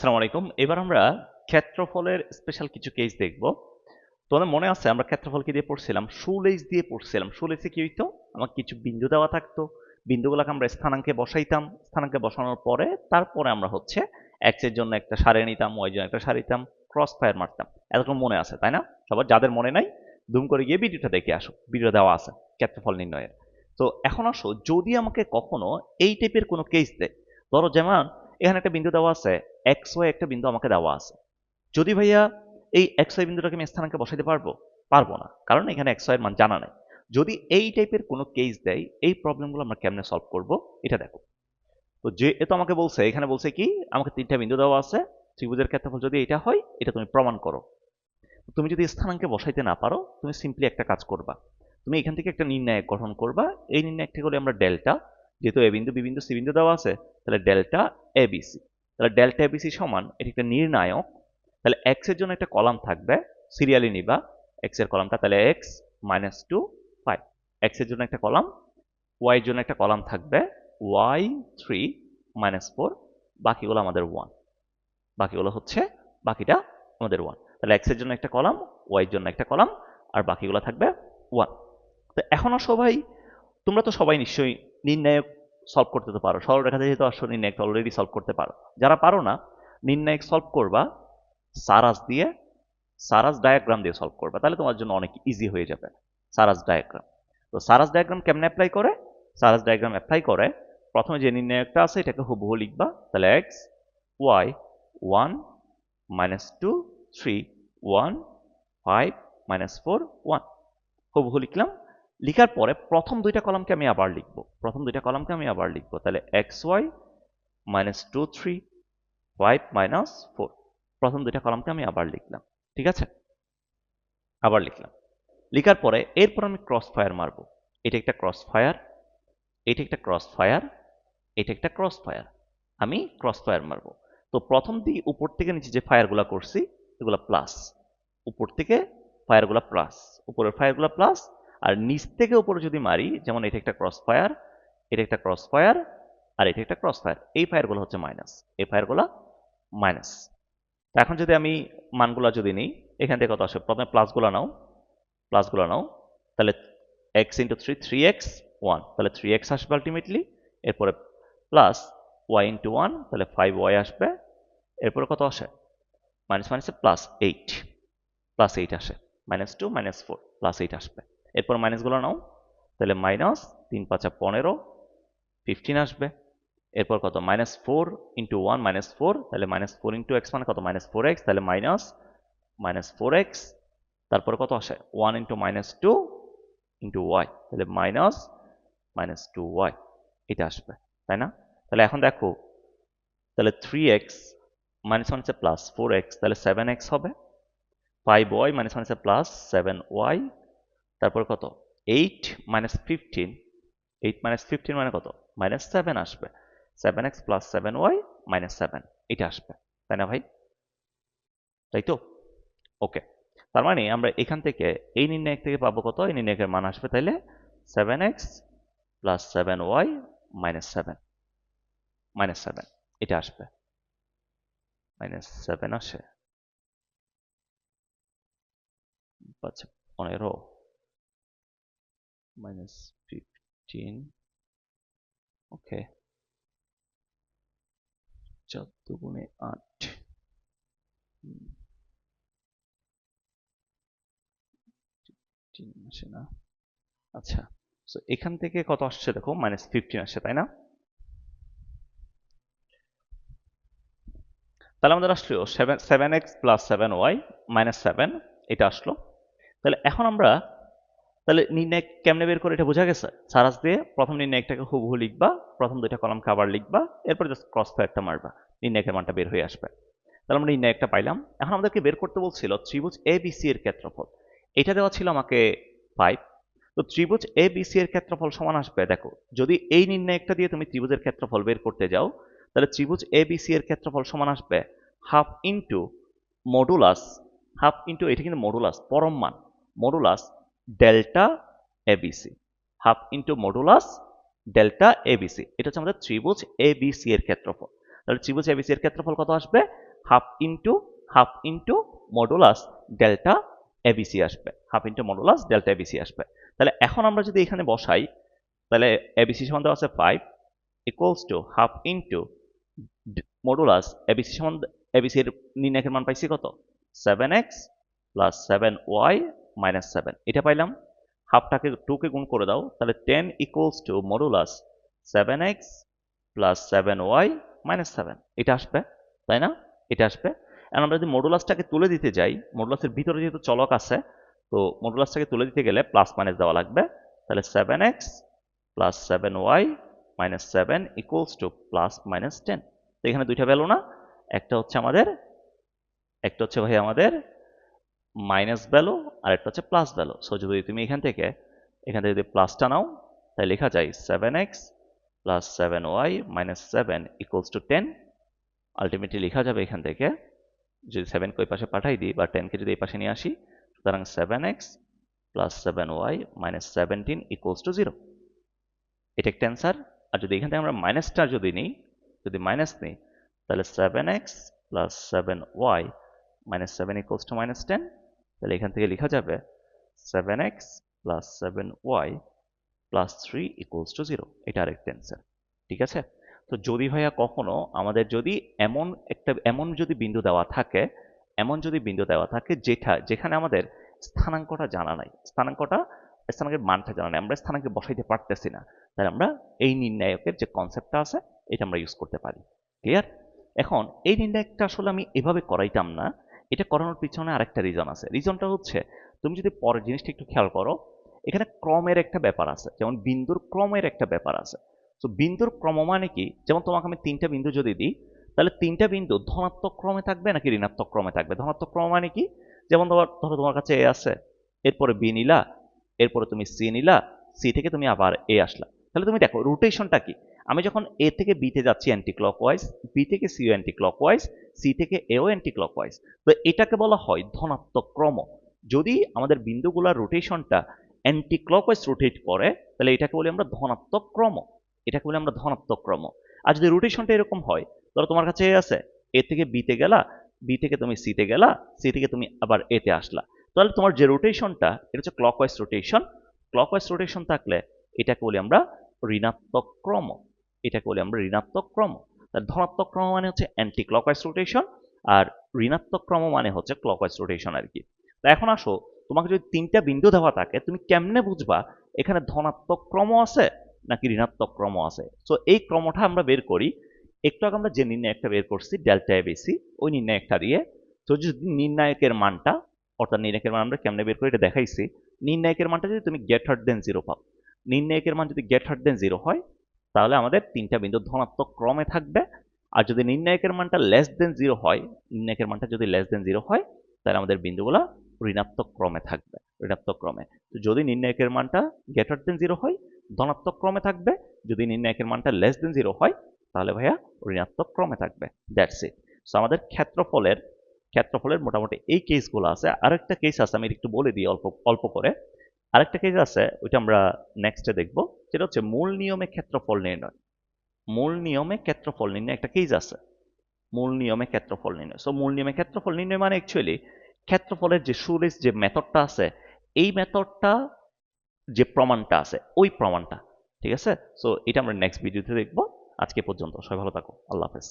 আসসালামু আলাইকুম। এবার আমরা ক্ষেত্রফলের স্পেশাল কিছু কেস দেখব। তোমাদের মনে আছে, আমরা ক্ষেত্রফল কি দিয়ে পড়ছিলাম? সুলেজ দিয়ে পড়ছিলাম। সুলেজে কি হইতো? আমার কিছু বিন্দু দেওয়া থাকতো। বিন্দুগুলোকে আমরা স্থানাঙ্কে বসাইতাম। স্থানাঙ্কে বসানোর পরে তারপরে আমরা হচ্ছে এক্সের জন্য একটা সারে নিতাম ওয়াই জন্য একটা সারে নিতাম ক্রস ফায়ার মারতাম। এরকম মনে আছে, তাই না? সবার যাদের মনে নাই, দুম করে গিয়ে ভিডিওটা দেখে আসো। ভিডিও দেওয়া আছে, ক্ষেত্রফল নির্ণয়ের। তো এখন আসো, যদি আমাকে কখনো এই টাইপের কোনো কেস দেয় ধরো যেমন এখানে একটা বিন্দু দেওয়া আছে এক্স ওয়াই একটা বিন্দু আমাকে দেওয়া আছে। যদি ভাইয়া এই এক্স ওয়াই বিন্দুটাকে আমি স্থানাঙ্কে বসাইতে পারব? পারব না, কারণ এখানে এক্স ওয়াই মান জানা নাই। যদি এই টাইপের কোনো কেস দেয়, এই প্রবলেমগুলো আমরা কেমনে সলভ করব? এটা দেখো। তো যে এ তো আমাকে বলছে, এখানে বলছে কি, আমাকে তিনটা বিন্দু দেওয়া আছে, ত্রিভুজের ক্ষেত্রফল যদি এটা হয়, এটা তুমি প্রমাণ করো। তুমি যদি স্থানাঙ্কে বসাইতে না পারো, তুমি সিম্পলি একটা কাজ করবা। তুমি এখান থেকে একটা নির্ণায়ক গঠন করবা। এই নির্ণায়কটি হলে আমরা ডেল্টা যেহেতু এ বিন্দু, বি বিন্দু, সি বিন্দু দেওয়া আছে, তাহলে ডেল্টা এবিসি তাহলে ডেল্টা এ এবিসি সমান, এটি একটা নির্ণায়ক, তাহলে এক্সের জন্য একটা কলাম থাকবে, সিরিয়ালি নিবা এক্সের কলামটা, তাহলে এক্স মাইনাস টু ফাইভ এক্সের জন্য একটা কলাম ওয়াই এর জন্য একটা কলাম থাকবে ওয়াই থ্রি মাইনাস ফোর বাকিগুলো আমাদের ওয়ান বাকিগুলো হচ্ছে, বাকিটা আমাদের ওয়ান তাহলে এক্সের জন্য একটা কলাম ওয়াই এর জন্য একটা কলাম, আর বাকিগুলো থাকবে ওয়ান তো এখনও সবাই, তোমরা তো সবাই নিশ্চয়ই নির্ণায়ক সলভ করতে তো পারো। সরলরেখা যেহেতু আসো নির্ণায়ক অলরেডি সলভ করতে পারো। যারা পারো না নির্ণায়ক সলভ করবা, সারাস দিয়ে, সারাস ডায়াগ্রাম দিয়ে সলভ করবা। তাহলে তোমার জন্য অনেক ইজি হয়ে যাবে, সারাস ডায়াগ্রাম তো সারাস ডায়াগ্রাম কেমনে অ্যাপ্লাই করে? সারাস ডায়াগ্রাম অ্যাপ্লাই করে, প্রথমে যে নির্ণায়কটা আছে, এটাকে হুবহু লিখবা। তাহলে X Y one minus two three one five minus four one হুবহু লিখলাম। লিখার পরে প্রথম দুইটা কলামকে আমি আবার লিখব। প্রথম দুইটা কলামকে আমি আবার লিখব। তাহলে X Y minus two three five minus four প্রথম দুইটা কলামকে আমি আবার লিখলাম। ঠিক আছে? আবার লিখলাম। লিখার পরে এরপর আমি ক্রস ফায়ার মারব। এটা একটা ক্রস ফায়ার এটা একটা ক্রস ফায়ার এটা একটা ক্রস ফায়ার আমি ক্রস ফায়ার মারব। তো প্রথম দিকে উপর থেকে নিচে যে ফায়ারগুলো করছি, এগুলো প্লাস উপর থেকে ফায়ারগুলো প্লাস উপরের ফায়ারগুলো প্লাস আর নিচ থেকে উপরে যদি মারি, যেমন এটা একটা ক্রস ফায়ার এটা একটা ক্রস ফায়ার আর এটা একটা ক্রস ফায়ার এই ফায়ারগুলো হচ্ছে মাইনাস এই ফায়ারগুলো মাইনাস এখন যদি আমি মানগুলো যদি নিই, এখান থেকে কত আসে? প্রথমে প্লাসগুলো নাও প্লাসগুলো নাও, তাহলে X into three three X one তাহলে থ্রি এক্স আসবে আলটিমেটলি এরপরে প্লাস ওয়াই ইন্টু ওয়ান তাহলে ফাইভ ওয়াই আসবে, এরপরে কত আসে? মাইনাস মাইনাসে প্লাস এইট প্লাস এইট আসে minus two minus four plus eight আসবে। এরপর মাইনাসগুলো নাও। তাহলে মাইনাস তিন পাঁচা পনেরো ফিফটিন আসবে। এরপর কত? Minus four into one minus four তাহলে মাইনাস ফোর ইন্টু এক্স মানে কত? মাইনাস ফোর এক্স তাহলে মাইনাস মাইনাস ফোর এক্স তারপরে কত আসে? One into minus two into Y তাহলে মাইনাস মাইনাস টু ওয়াই এটা আসবে, তাই না? তাহলে এখন দেখো, তাহলে থ্রি এক্স মাইনাস ওয়ান হচ্ছে প্লাস ফোর এক্স তাহলে সেভেন এক্স হবে। ফাইভ ওয়াই মাইনাস ওয়ান হচ্ছে প্লাস সেভেন ওয়াই তারপর কত? Eight minus fifteen eight minus fifteen মানে কত? মাইনাস সেভেন আসবে। Seven X plus seven Y minus seven এটা আসবে, তাই না ভাই? তাই তো? ওকে তার মানে আমরা এখান থেকে এই নির্ণায়ক থেকে পাবো কত? এই নির্ণায়কের মান আসবে তাইলে seven X plus seven Y minus seven minus seven এটা আসবে। মাইনাস সেভেন আসে। আচ্ছা পনেরো minus 15 ওকে চোদ্দ গুণে আট। আসে না। আচ্ছা সো এখান থেকে কত আসছে দেখো? মাইনাস ফিফটিন আসছে তাই না? তাহলে আমাদের আসলো seven seven X plus seven Y minus seven এটা আসলো। তাহলে এখন আমরা তাহলে নির্ণয় কেমনে বের করে এটা বোঝা গেছে? সারাস দিয়ে প্রথম নির্ণয়টাকে হুবহু লিখবা, প্রথম দুইটা কলাম খাবার লিখবা, এরপর জাস্ট ক্রস ফায়ারটা মারবা, নির্ণয়কের মানটা বের হয়ে আসবে। তাহলে আমরা নির্ণয়কটা পাইলাম। এখন আমাদেরকে বের করতে বলছিল ত্রিভুজ এ বিসি এর ক্ষেত্রফল। এটা দেওয়া ছিল আমাকে ফাইভ তো ত্রিভুজ এ বিসি এর ক্ষেত্রফল সমান আসবে, দেখো, যদি এই নির্ণয়কটা দিয়ে তুমি ত্রিভুজের ক্ষেত্রফল বের করতে যাও, তাহলে ত্রিভুজ এ বিসি এর ক্ষেত্রফল সমান আসবে half into modulus half into এটা কিন্তু মডুলাস পরম মান modulus delta ABC half into modulus delta ABC এটা হচ্ছে আমাদের ত্রিভুজ এবিসি এর ক্ষেত্রফল। তাহলে ত্রিভুজ এবিসি এর ক্ষেত্রফল কত আসবে? Half into half into modulus delta ABC আসবে। Half into modulus delta ABC আসবে। তাহলে এখন আমরা যদি এখানে বসাই, তাহলে এবিসি সমান দেওয়া আছে five equals to half into modulus ABC সমান এবিসির নির্ণায়কের মান পাইছি কত? Seven X plus seven Y minus seven এটা পাইলাম হাফটাকে টুকে গুণ করে দাও, তাহলে ten equals to modulus seven X plus seven Y minus seven এটা আসবে, তাই না? এটা আসবে। এখন আমরা যদি মডুলাসটাকে তুলে দিতে যাই মডুলাসের ভিতরে যেহেতু চলক আছে, তো মডুলাসটাকে তুলে দিতে গেলে প্লাস মাইনাস দেওয়া লাগবে। তাহলে seven X plus seven Y minus seven equals to plus minus ten তো এখানে দুইটা ভ্যালু না, একটা হচ্ছে আমাদের, একটা হচ্ছে ভাই আমাদের মাইনাস ভ্যালু আর একটা হচ্ছে প্লাস ভ্যালু সো যদি তুমি এখান থেকে এখান থেকে যদি প্লাসটা নাও, তাহলে লেখা যায় seven X plus seven Y minus seven equals to ten ultimately লেখা যাবে এখান থেকে, যদি সেভেনকে ওই পাশে পাঠাই দিই বা টেনকে যদি এই পাশে নিয়ে আসি, সুতরাং seven X plus seven Y minus seventeen equals to zero এটা একটা অ্যান্সার আর যদি এখান থেকে আমরা মাইনাসটা যদি নিই, যদি মাইনাস নিই, তাহলে seven X plus seven Y minus seven equals to minus ten তাহলে এখান থেকে লেখা যাবে seven X plus seven Y plus three equals to zero এটা আরেকটা অ্যান্সার ঠিক আছে? তো যদি ভাইয়া কখনো আমাদের যদি এমন একটা, এমন যদি বিন্দু দেওয়া থাকে, এমন যদি বিন্দু দেওয়া থাকে যেটা, যেখানে আমাদের স্থানাঙ্কটা জানা নাই, স্থানাঙ্কটা, স্থানাঙ্কের মানটা জানা নাই, আমরা স্থানাঙ্কে বসাইতে পারতেছি না, তাহলে আমরা এই নির্ণায়কের যে কনসেপ্টটা আছে, এটা আমরা ইউজ করতে পারি ক্লিয়ার এখন এই নির্ণায়কটা আসলে আমি এভাবে করাইতাম না এটা করানোর পিছনে আরেকটা রিজন আছে। রিজনটা হচ্ছে, তুমি যদি পরের জিনিসটা একটু খেয়াল করো, এখানে ক্রমের একটা ব্যাপার আছে। যেমন বিন্দুর ক্রমের একটা ব্যাপার আছে। তো বিন্দুর ক্রম মানে কি? যেমন তোমাকে আমি তিনটা বিন্দু যদি দিই, তাহলে তিনটা বিন্দু ধনাত্মক ক্রমে থাকবে নাকি ঋণাত্মক ক্রমে থাকবে? ধনাত্মক ক্রম মানে কি? যেমন ধরো ধরো তোমার কাছে এ আছে, এরপরে বি নিলা, এরপরে তুমি সি নিলা সি থেকে তুমি আবার এ আসলা। তাহলে তুমি দেখো রোটেশনটা কি? আমি যখন এ থেকে বিতে যাচ্ছি অ্যান্টি ক্লকওয়াইজ বি থেকে সিও অ্যান্টি ক্লকওয়াইজ সি থেকে এও অ্যান্টি ক্লকওয়াইজ তো এটাকে বলা হয় ধনাত্মক ক্রম। যদি আমাদের বিন্দুগুলার রোটেশনটা অ্যান্টি ক্লকওয়াইজ রোটেট করে, তাহলে এটাকে বলি আমরা ধনাত্মক ক্রম। এটাকে বলি আমরা ধনাত্মক ক্রম। আর যদি রোটেশনটা এরকম হয় ধরো তোমার কাছে এ আছে। এ থেকে বিতে গেলা বি থেকে তুমি সিতে গেলা সি থেকে তুমি আবার এতে আসলা। তাহলে তোমার যে রোটেশনটা এটা হচ্ছে ক্লকওয়াইজ রোটেশন ক্লকওয়াইজ রোটেশন থাকলে এটাকে বলি আমরা ঋণাত্মক ক্রম। এটাকে বলি আমরা ঋণাত্মক ক্রম। তার ধনাত্মক ক্রম মানে হচ্ছে অ্যান্টি ক্লকওয়াইজ রোটেশন আর ঋণাত্মক ক্রম মানে হচ্ছে ক্লকওয়াইজ রোটেশন আর কি। তা এখন আসো, তোমাকে যদি তিনটা বিন্দু দেওয়া থাকে, তুমি কেমনে বুঝবা এখানে ধনাত্মক ক্রম আছে নাকি ঋণাত্মক ক্রম আছে? সো এই ক্রমটা আমরা বের করি। একটু আগে আমরা যে নির্ণায়কটা বের করছি ডেল্টা এবিসি ওই নির্ণায়কটা দিয়ে, তো যদি নির্ণায়কের মানটা, অর্থাৎ নির্ণায়কের মান আমরা কেমনে বের করি এটা দেখাইছি। নির্ণায়কের মানটা যদি তুমি গেট হার্ট দেন জিরো পাও, নির্ণায়কের মান যদি গেট হার্ট দেন জিরো হয় তাহলে আমাদের তিনটা বিন্দু ধনাত্মক ক্রমে থাকবে। আর যদি নির্ণায়কের মানটা লেস দেন জিরো হয়, নির্ণায়কের মানটা যদি লেস দেন জিরো হয়, তাহলে আমাদের বিন্দুগুলা ঋণাত্মক ক্রমে থাকবে, ঋণাত্মক ক্রমে। তো যদি নির্ণায়কের মানটা গেটার দেন জিরো হয়, ধনাত্মক ক্রমে থাকবে। যদি নির্ণায়কের মানটা লেস দেন জিরো হয়, তাহলে ভাইয়া ঋণাত্মক ক্রমে থাকবে। দ্যাটস ইট সো আমাদের ক্ষেত্রফলের ক্ষেত্রফলের মোটামুটি এই কেসগুলো আছে। আরেকটা কেস আছে, আমি একটু বলে দিই অল্প অল্প করে। আরেকটা কেস আছে, ওইটা আমরা নেক্সটে দেখব, যেটা হচ্ছে মূল নিয়মে ক্ষেত্রফল নির্ণয়। মূল নিয়মে ক্ষেত্রফল নির্ণয়, একটা কেস আছে। মূল নিয়মে ক্ষেত্রফল নির্ণয়। সো মূল নিয়মে ক্ষেত্রফল নির্ণয় মানে অ্যাকচুয়ালি ক্ষেত্রফলের যে সুরেশ, যে মেথডটা আছে, এই মেথডটা যে প্রমাণটা আছে, ওই প্রমাণটা। ঠিক আছে? সো এটা আমরা নেক্সট ভিডিওতে দেখব। আজকে পর্যন্ত, সবাই ভালো থাকো। আল্লাহ হাফেজ।